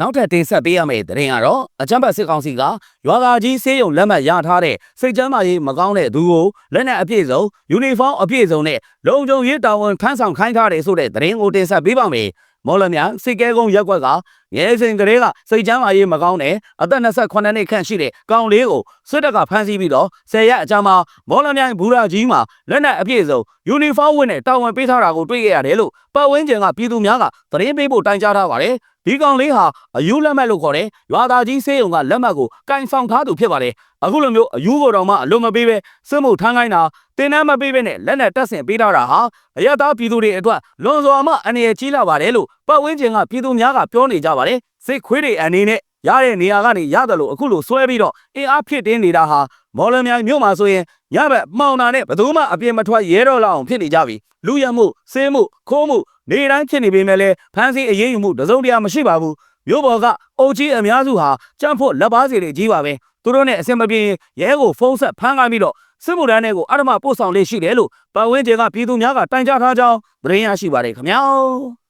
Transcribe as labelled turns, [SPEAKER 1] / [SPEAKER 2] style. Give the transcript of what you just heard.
[SPEAKER 1] နောက်ထပ်တင်ဆက်ပေးရမယ့်သတင်းကတော့အကြံဖတ်စစ်ကောင်စီကရွာသားကြီးဆေးရုံလက်မှတ်ရထားတဲ့စိတ်ကျမ်းမာရေးမကောင်းတဲ့သူကိုလက်နက်အပြည့်စုံယူနီဖောင်းအပြည့်စုံနဲ့လုံခြုံရေးတာဝန်ထမ်းဆောင်ခိုင်းထားတယ်ဆိုတဲ့သတင်းကိုတင်ဆက်ပေးပါမယ်။မော်လမြိုင်စိတ်ကဲကုန်းရက်ကွက်ကရဲစင်ကလေးကစိတ်ကျမ်းမာရေးမကောင်းတဲ့အသက်28နှစ်ခန့်ရှိတဲ့ကောင်လေးကိုစစ်တပ်ကဖမ်းဆီးပြီးတော့ဆယ်ရက်အကြာမှာမော်လမြိုင်ဘူရာကြီးမှာလက်နက်အပြည့်စုံယူနီဖောင်းဝတ်နဲ့တာဝန်ပေးထားတာကိုတွေ့ခဲ့ရတယ်လို့ပတ်ဝန်းကျင်ကပြည်သူများကသတင်းပေးဖို့တိုင်ကြားထားပါတယ်။ ဒီကောင်လေးဟာအယူလက်မှတ်လို့ခေါ်တယ်ရွာသားကြီးစေးုံကလက်မှတ်ကိုကင်ဆောင်ထားသူဖြစ်ပါတယ်အခုလိုမျိုးအယူကိုတော်မှအလုံးမပေးပဲစစ်မှုထမ်းခိုင်းတာတင်နှမ်းမပေးပဲနဲ့လက်နဲ့တက်ဆင်ပေးထားတာဟာအရသားပြည်သူတွေအတွက်လွန်စွာမှအနေရကြီးလာပါတယ်လို့ပတ်ဝန်းကျင်ကပြည်သူများကပြောနေကြပါတယ်စစ်ခွေးတွေအနေနဲ့ရတဲ့နေရာကနေရတယ်လို့အခုလိုဆွဲပြီးတော့အင်အားဖြစ်တင်းနေတာဟာမော်လမြိုင်မြို့မှာဆိုရင် ညဘက်မှောင်တာနဲ့ဘယ်သူမှအပြင်မထွက်ရဲတော့လောက်အောင်ဖြစ်နေကြပြီလူရမှုစင်းမှုခိုးမှုနေတိုင်းဖြစ်နေပေမဲ့လည်းဖမ်းဆီးအရေးယူမှုတစုံတရာမရှိပါဘူးမြို့ပေါ်ကအုပ်ကြီးအများစုဟာကြမ်းဖို့လက်ပါစီတွေကြီးပါပဲသူတို့နဲ့အဆင်မပြေရင်ရဲကိုဖုန်းဆက်ဖမ်းခိုင်းပြီးတော့စစ်မှုထမ်းတွေကိုအရမပို့ဆောင်လေးရှိတယ်လို့ပတ်ဝန်းကျင်ကပြည်သူများကတိုင်ကြားထားကြောင်းသတင်းရရှိပါတယ်ခင်ဗျာ